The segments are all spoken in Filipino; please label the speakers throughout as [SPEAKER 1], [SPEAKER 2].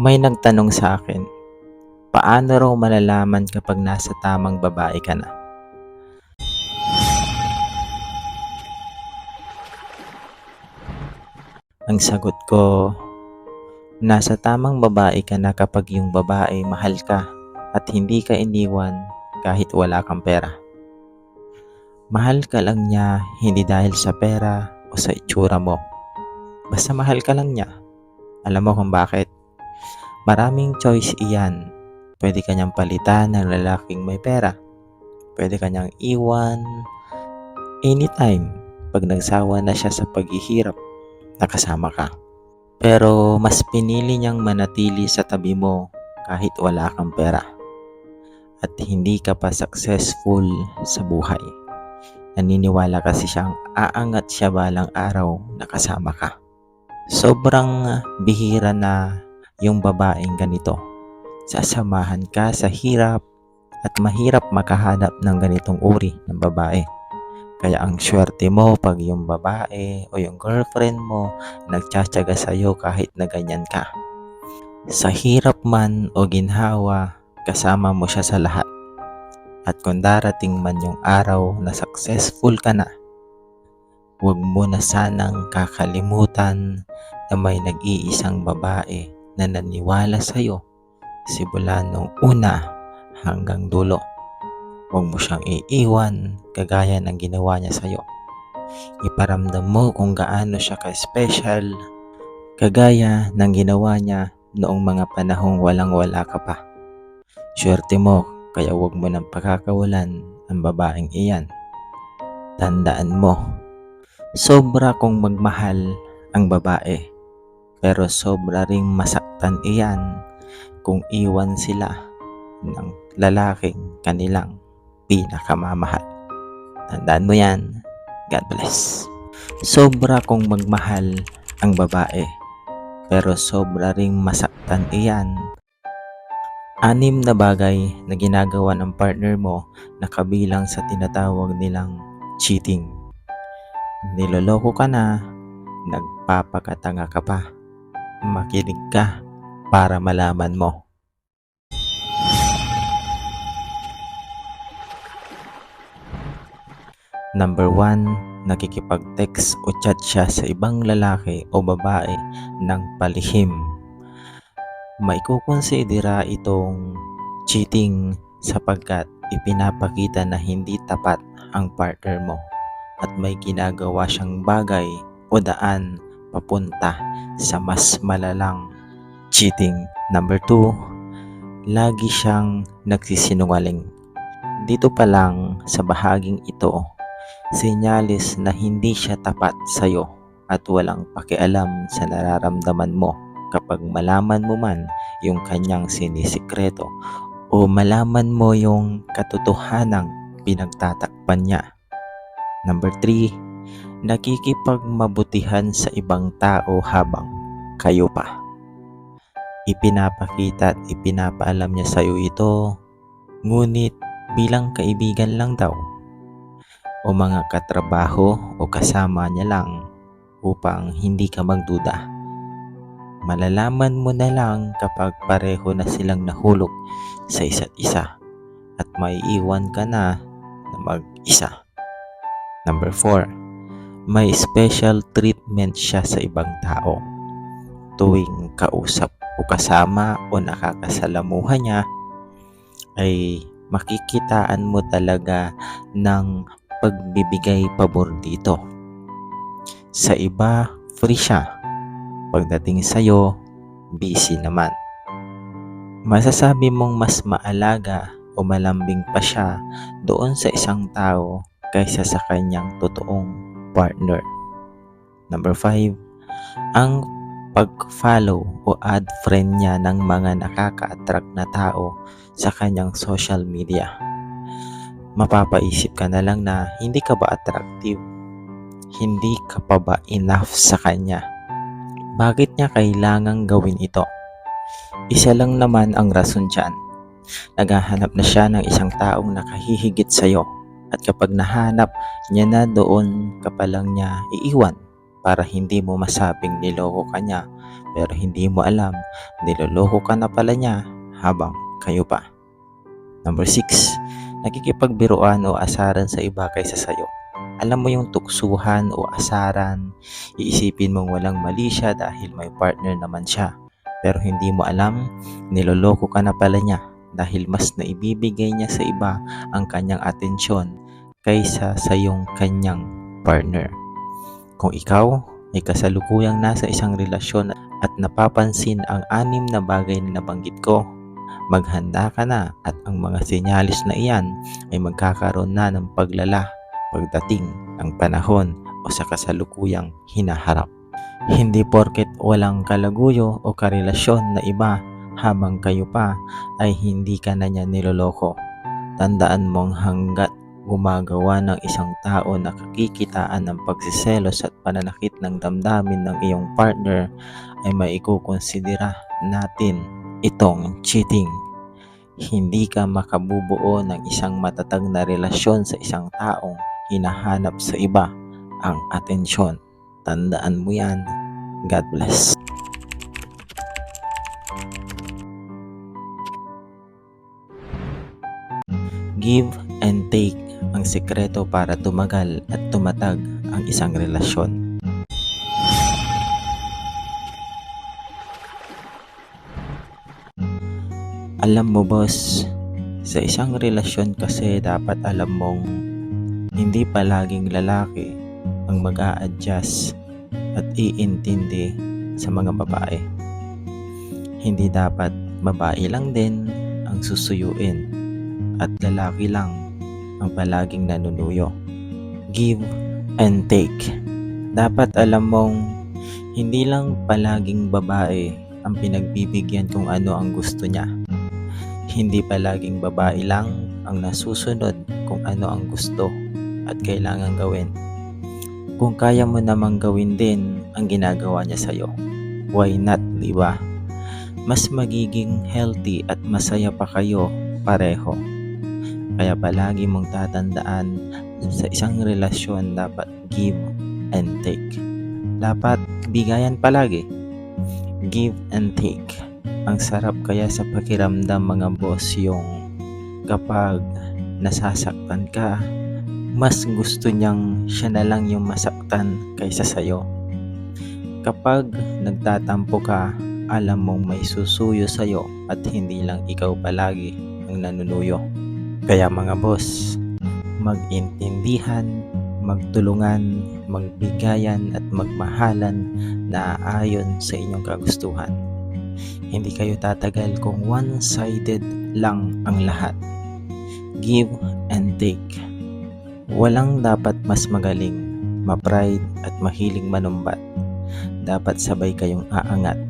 [SPEAKER 1] May nagtanong sa akin, paano raw malalaman kapag nasa tamang babae ka na? Ang sagot ko, nasa tamang babae ka na kapag yung babae mahal ka at hindi ka iniwan kahit wala kang pera. Mahal ka lang niya hindi dahil sa pera o sa itsura mo. Basta mahal ka lang niya. Alam mo kung bakit? Maraming choice iyan. Pwede kanyang palitan ng lalaking may pera. Pwede kanyang iwan anytime pag nagsawa na siya sa paghihirap nakasama ka. Pero mas pinili niyang manatili sa tabi mo kahit wala kang pera. At hindi ka pa successful sa buhay. Naniniwala kasi siyang aangat siya balang araw na kasama ka. Sobrang bihira na yung babaeng ganito. Sasamahan ka sa hirap at mahirap makahanap ng ganitong uri ng babae. Kaya ang swerte mo pag yung babae o yung girlfriend mo nagtsatsaga sa'yo kahit na ganyan ka. Sa hirap man o ginhawa, kasama mo siya sa lahat. At kung darating man yung araw na successful ka na, huwag mo na sanang kakalimutan na may nag-iisang babae na naniwala sa'yo simula nung una hanggang dulo. Huwag mo siyang iiwan kagaya ng ginawa niya sa'yo. Iparamdam mo kung gaano siya ka-special kagaya ng ginawa niya noong mga panahong walang-wala ka pa. Swerte mo kaya huwag mo nang pagkakawalan ang babaeng iyan. Tandaan mo, sobra kong magmahal ang babae pero sobra ring masaktan iyan kung iwan sila ng lalaking kanilang pinakamamahal. Tandaan mo yan. God bless. Sobra kong magmahal ang babae, pero sobra ring masaktan iyan. Anim na bagay na ginagawa ng partner mo na kabilang sa tinatawag nilang cheating. Niloloko ka na, nagpapakatanga ka pa. Makinig ka para malaman mo. Number 1, nakikipag-text o chat siya sa ibang lalaki o babae ng palihim. Maikukonsidera itong cheating sapagkat ipinapakita na hindi tapat ang partner mo at may ginagawa siyang bagay o daan papunta sa mas malalang cheating. Number 2, lagi siyang nagsisinungaling. Dito pa lang sa bahaging ito Senyalis na hindi siya tapat sa iyo at walang pakialam sa nararamdaman mo kapag malaman mo man yung kanyang sinisikreto o malaman mo yung katotohanang pinagtatakpan niya. Number 3, nakikipagmabutihan sa ibang tao habang kayo pa. Ipinapakita at ipinapaalam niya sa iyo ito, ngunit bilang kaibigan lang daw o mga katrabaho o kasama niya lang upang hindi ka magduda. Malalaman mo na lang kapag pareho na silang nahulog sa isa't isa at may iwan ka na na mag-isa. Number 4. May special treatment siya sa ibang tao. Tuwing kausap o kasama o nakakasalamuha niya ay makikitaan mo talaga ng pagbibigay pabor dito. Sa iba, free siya. Pagdating sa'yo, busy naman. Masasabi mong mas maalaga o malambing pa siya doon sa isang tao kaysa sa kanyang totoong partner. Number 5, ang pag-follow o add friend niya ng mga nakaka-attract na tao sa kanyang social media mapapaisip ka na lang na hindi ka ba attractive? Hindi ka pa ba enough sa kanya? Bakit niya kailangang gawin ito? Isa lang naman ang rason dyan. Naghahanap na siya ng isang taong nakahihigit sa'yo at kapag nahanap niya na doon ka pa lang niya iiwan para hindi mo masabing niloko ka niya pero hindi mo alam niloloko ka na pala niya habang kayo pa. Number 6. Nakikipagbiruan o asaran sa iba kaysa sayo. Alam mo yung tuksuhan o asaran, iisipin mong walang mali siya dahil may partner naman siya. Pero hindi mo alam, niloloko ka na pala niya dahil mas naibibigay niya sa iba ang kanyang atensyon kaysa sa yung kanyang partner. Kung ikaw ay kasalukuyang nasa isang relasyon at napapansin ang anim na bagay na nabanggit ko, maghanda ka na at ang mga senyalis na iyan ay magkakaroon na ng paglala pagdating ng panahon o sa kasalukuyang hinaharap. Hindi porket walang kalaguyo o karelasyon na iba habang kayo pa ay hindi ka na niya niloloko. Tandaan mong hanggat gumagawa ng isang tao na kakikitaan ng pagsiselos at pananakit ng damdamin ng iyong partner ay maikukonsidera natin itong cheating. Hindi ka makabubuo ng isang matatag na relasyon sa isang taong hinahanap sa iba ang atensyon. Tandaan mo yan. God bless. Give and take ang sekreto para tumagal at tumatag ang isang relasyon. Alam mo boss, sa isang relasyon kasi dapat alam mong hindi palaging lalaki ang mag adjust at iintindi sa mga babae. Hindi dapat babae lang din ang susuyuin at lalaki lang ang palaging nanunuyo. Give and take. Dapat alam mong hindi lang palaging babae ang pinagbibigyan kung ano ang gusto niya. Hindi palaging babae lang ang nasusunod kung ano ang gusto at kailangan gawin. Kung kaya mo namang gawin din ang ginagawa niya sa'yo, why not, di ba? Mas magiging healthy at masaya pa kayo pareho. Kaya palagi mong tatandaan sa isang relasyon dapat give and take. Dapat bigayan palagi. Give and take. Ang sarap kaya sa pakiramdam mga boss yung kapag nasasaktan ka, mas gusto niyang siya na lang yung masaktan kaysa sa'yo. Kapag nagtatampo ka, alam mong may susuyo sa'yo at hindi lang ikaw palagi ang nanunuyo. Kaya mga boss, magintindihan, magtulungan, magbigayan at magmahalan na ayon sa inyong kagustuhan. Hindi kayo tatagal kung one-sided lang ang lahat. Give and take. Walang dapat mas magaling, ma-pride at mahiling manumbat. Dapat sabay kayong aangat,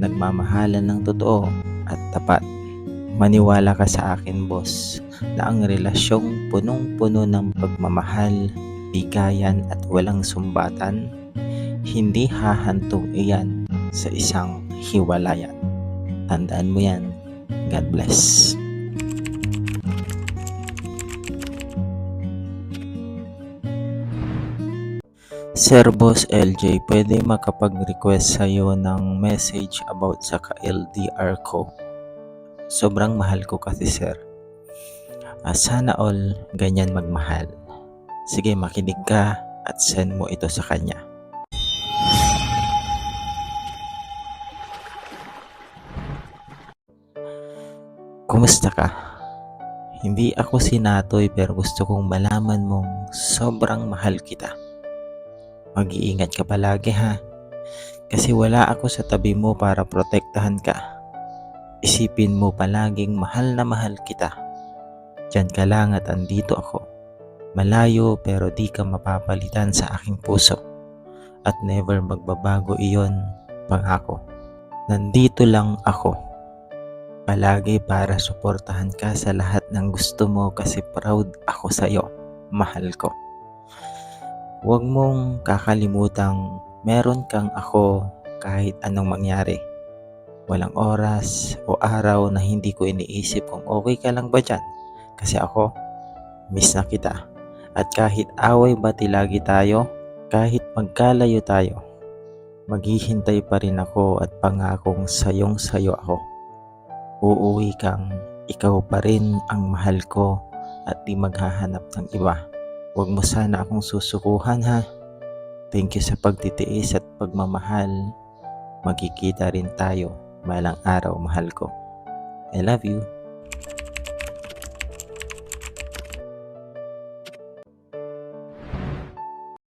[SPEAKER 1] nagmamahalan ng totoo at tapat. Maniwala ka sa akin, boss, na ang relasyong punong-puno ng pagmamahal, bigayan at walang sumbatan, hindi hahantong iyan sa isang hiwalayan. Tandaan mo yan. God bless. Sir Boss LJ, pwede makapag-request sa'yo ng message about sa ka-LDR ko. Sobrang mahal ko kasi sir. Ah, sana all ganyan magmahal. Sige, makinig ka at send mo ito sa kanya. Kumusta ka? Hindi ako sinatoy pero gusto kong malaman mong sobrang mahal kita. Mag-iingat ka palagi ha. Kasi wala ako sa tabi mo para protektahan ka. Isipin mo palaging mahal na mahal kita. Diyan ka lang at andito ako. Malayo pero di ka mapapalitan sa aking puso. At never magbabago iyon pangako. Nandito lang ako. Palagi para suportahan ka sa lahat ng gusto mo kasi proud ako sa iyo. Mahal ko. Huwag mong kakalimutang meron kang ako kahit anong mangyari. Walang oras o araw na hindi ko iniisip kung okay ka lang ba dyan. Kasi ako, miss na kita. At kahit away bati lagi tayo, kahit magkalayo tayo, Maghihintay pa rin ako at pangakong sayong sayo ako. Uuwi kang ikaw pa rin ang mahal ko at di maghahanap ng iba. Huwag mo sana akong susukuhan ha. Thank you sa pagtitiis at pagmamahal. Magkikita rin tayo balang araw mahal ko. I love you.